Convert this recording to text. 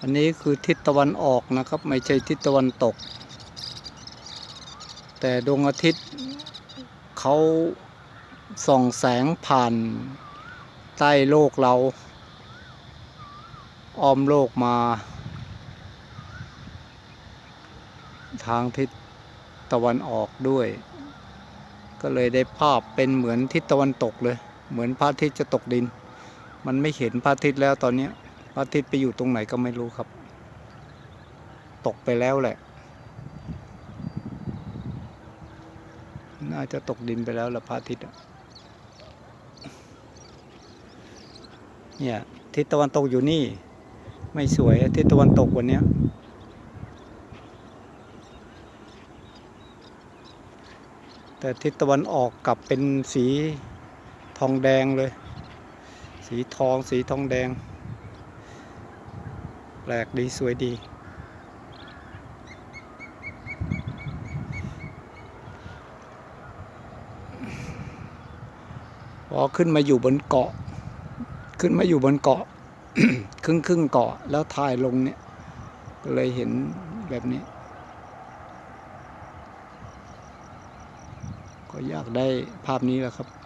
อันนี้คือทิศตะวันออกนะครับ ไม่ใช่ทิศตะวันตก แต่ดวงอาทิตย์เขาส่องแสงผ่านใต้โลกเรา อ้อมโลกมา ทางทิศตะวันออกด้วย ก็เลยได้ภาพเป็นเหมือนทิศตะวันตกเลย เหมือนพระอาทิตย์จะตกดิน มันไม่เห็นพระอาทิตย์แล้วตอนนี้ อาทิตย์ไปอยู่ตรงไหนก็ไม่รู้ครับ ตกไปแล้วแหละ น่าจะตกดินไปแล้วละพระอาทิตย์เนี่ยทิศตะวันตกอยู่นี่ ไม่สวยทิศตะวันตกวันเนี้ยแต่ทิศตะวันออกกลับเป็นสีทองแดงเลย สีทองสีทองแดง แปลกดีสวยดี พอขึ้นมาอยู่บนเกาะ ขึ้นมาอยู่บนเกาะ ครึ่งครึ่งเกาะแล้วถ่ายลงเนี่ย ก็เลยเห็นแบบนี้ ก็อยากได้ภาพนี้แหละครับ